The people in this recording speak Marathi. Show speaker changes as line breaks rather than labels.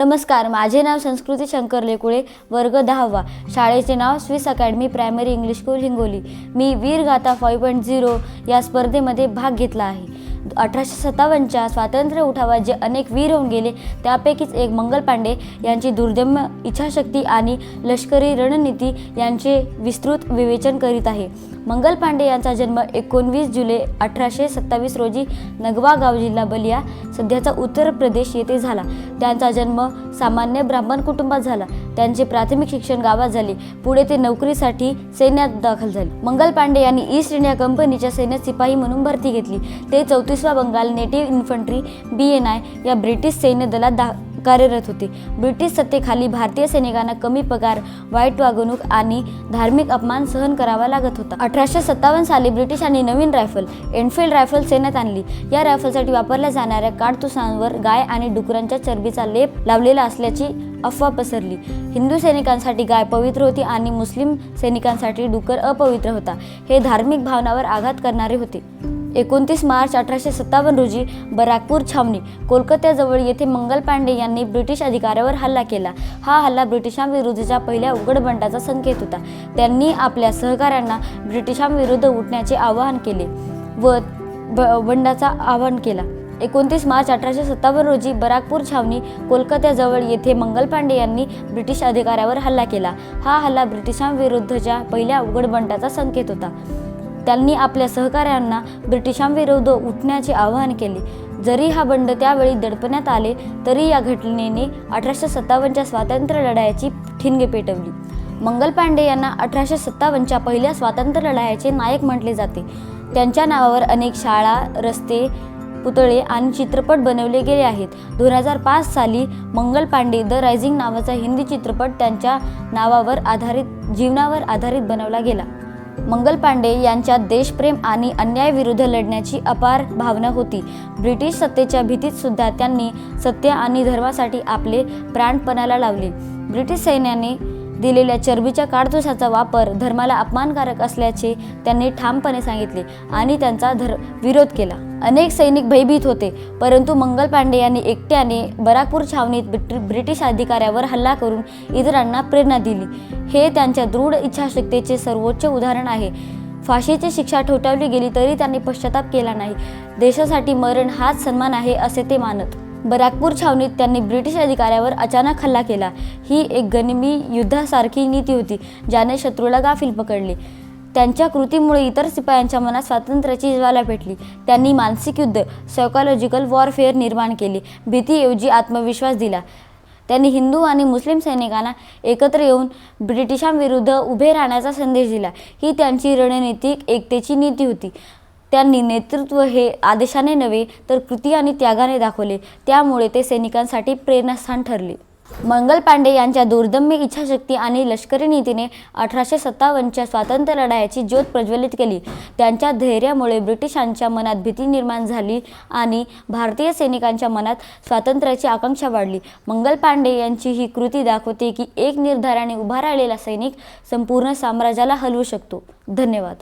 नमस्कार माझे नाव संस्कृती शंकर लेकुळे वर्ग दहावा. शाळेचे नाव Swiss academy primary English school Hingoli. मी Veer Gatha five point zero या स्पर्धेमध्ये भाग घेतला आहे. अठराशे सत्तावन्नच्या स्वातंत्र्य उठावात जे अनेक वीर होऊन गेले त्यापैकीच एक मंगल पांडे यांची दुर्दम्य इच्छाशक्ती आणि लष्करी रणनीती यांचे विस्तृत विवेचन करीत आहे. मंगल पांडे यांचा जन्म एकोणवीस जुलै अठराशे सत्तावीस रोजी नगवा गाव जिल्हा बलिया सध्याचा उत्तर प्रदेश येथे झाला. त्यांचा जन्म सामान्य ब्राह्मण कुटुंबात झाला. त्यांचे प्राथमिक शिक्षण गावात झाले. पुढे ते नोकरीसाठी सैन्यात दाखल झाले. मंगल पांडे यांनी ईस्ट इंडिया कंपनीच्या सैन्यात सिपाही म्हणून भरती घेतली. ते चौतीसवा Bengal native infantry B N I या ब्रिटिश सैन्य दलात दा कार्यरत होते. ब्रिटिश सत्तेखाली भारतीय सैनिकांना कमी पगार वाईट वागणूक आणि धार्मिक अपमान सहन करावा लागत होता. अठराशे सत्तावन्न साली ब्रिटिशांनी नवीन रायफल एनफील्ड रायफल सेनेत आणली. या रायफलसाठी वापरल्या जाणाऱ्या काडतुसांवर गाय आणि डुकरांच्या चरबीचा लेप लावलेला असल्याची अफवा पसरली. हिंदू सैनिकांसाठी गाय पवित्र होती आणि मुस्लिम सैनिकांसाठी डुकर अपवित्र होता. हे धार्मिक भावनावर आघात करणारे होते. एकोणतीस मार्च अठराशे सत्तावन्न रोजी बराकपूर छावणी कोलकात्याजवळ येथे मंगल पांडे यांनी ब्रिटिश अधिकाऱ्यावर हल्ला केला. हा हल्ला ब्रिटिशांविरुद्धच्या पहिल्या उघडबंडाचा संकेत होता. त्यांनी आपल्या सहकाऱ्यांना ब्रिटिशांविरुद्ध उठण्याचे आवाहन केले व ब बंडाचा आवाहन केला. एकोणतीस मार्च अठराशे सत्तावन्न रोजी बराकपूर छावणी कोलकात्याजवळ येथे मंगल पांडे यांनी ब्रिटिश अधिकाऱ्यावर हल्ला केला. हा हल्ला ब्रिटिशांविरुद्धच्या पहिल्या उघडबंडाचा संकेत होता. त्यांनी आपल्या सहकाऱ्यांना ब्रिटिशांविरुद्ध उठण्याचे आवाहन केले. जरी हा बंड त्यावेळी दडपण्यात आले तरी या घटनेने अठराशे सत्तावन्नच्या स्वातंत्र्य लढायाची ठिणगे पेटवली. मंगल पांडे यांना अठराशे सत्तावन्नच्या पहिल्या स्वातंत्र्य लढायाचे नायक म्हटले जाते. त्यांच्या नावावर अनेक शाळा रस्ते पुतळे आणि चित्रपट बनवले गेले आहेत. दोन हजार पाच साली मंगल पांडे द रायझिंग नावाचा हिंदी चित्रपट त्यांच्या नावावर आधारित जीवनावर आधारित बनवला गेला. मंगल पांडे यांच्यात देशप्रेम आणि अन्यायाविरुद्ध लढण्याची अपार भावना होती. ब्रिटिश सत्तेच्या भीतीत सुद्धा त्यांनी सत्य आणि धर्मासाठी आपले प्राणपणाला लावले. ब्रिटिश सैन्याने दिलेल्या चरबीच्या काडतुसाचा वापर धर्माला अपमानकारक असल्याचे त्यांनी ठामपणे सांगितले आणि त्यांचा धर विरोध केला. अनेक सैनिक भयभीत होते परंतु मंगल पांडे यांनी एकट्याने बराकपूर छावणीत ब्रिटिश अधिकाऱ्यावर हल्ला करून इतरांना प्रेरणा दिली. हे त्यांच्या दृढ इच्छाशक्तीचे सर्वोच्च उदाहरण आहे. फाशीची शिक्षा ठोठावली गेली तरी त्यांनी पश्चाताप केला नाही. देशासाठी मरण हाच सन्मान आहे असे ते मानत बराकपूर छावणीत त्यांनी ब्रिटिश अधिकाऱ्यावर अचानक हल्ला केला. ही एक गनिमी युद्धासारखी नीती होती ज्याने शत्रूला गाफील पकडले. त्यांच्या कृतीमुळे इतर सिपायांच्या मनात स्वातंत्र्याची ज्वाला पेटली. त्यांनी मानसिक युद्ध सायकॉलॉजिकल वॉरफेअर निर्माण केले. भीतीऐवजी आत्मविश्वास दिला. त्यांनी हिंदू आणि मुस्लिम सैनिकांना एकत्र येऊन ब्रिटिशांविरुद्ध उभे राहण्याचा संदेश दिला. ही त्यांची रणनीतिक एकतेची नीती होती. त्यांनी नेतृत्व हे आदेशाने नव्हे तर कृती आणि त्यागाने दाखवले. त्यामुळे ते सैनिकांसाठी प्रेरणास्थान ठरले. मंगल पांडे यांच्या दुर्दम्य इच्छाशक्ती आणि लष्करी नीतीने अठराशे सत्तावन्नच्या स्वातंत्र्य लढायाची ज्योत प्रज्वलित केली. त्यांच्या धैर्यामुळे ब्रिटिशांच्या मनात भीती निर्माण झाली आणि भारतीय सैनिकांच्या मनात स्वातंत्र्याची आकांक्षा वाढली. मंगल पांडे यांची ही कृती दाखवते की एक निर्धाराने उभा राहिलेला सैनिक संपूर्ण साम्राज्याला हलवू शकतो. धन्यवाद.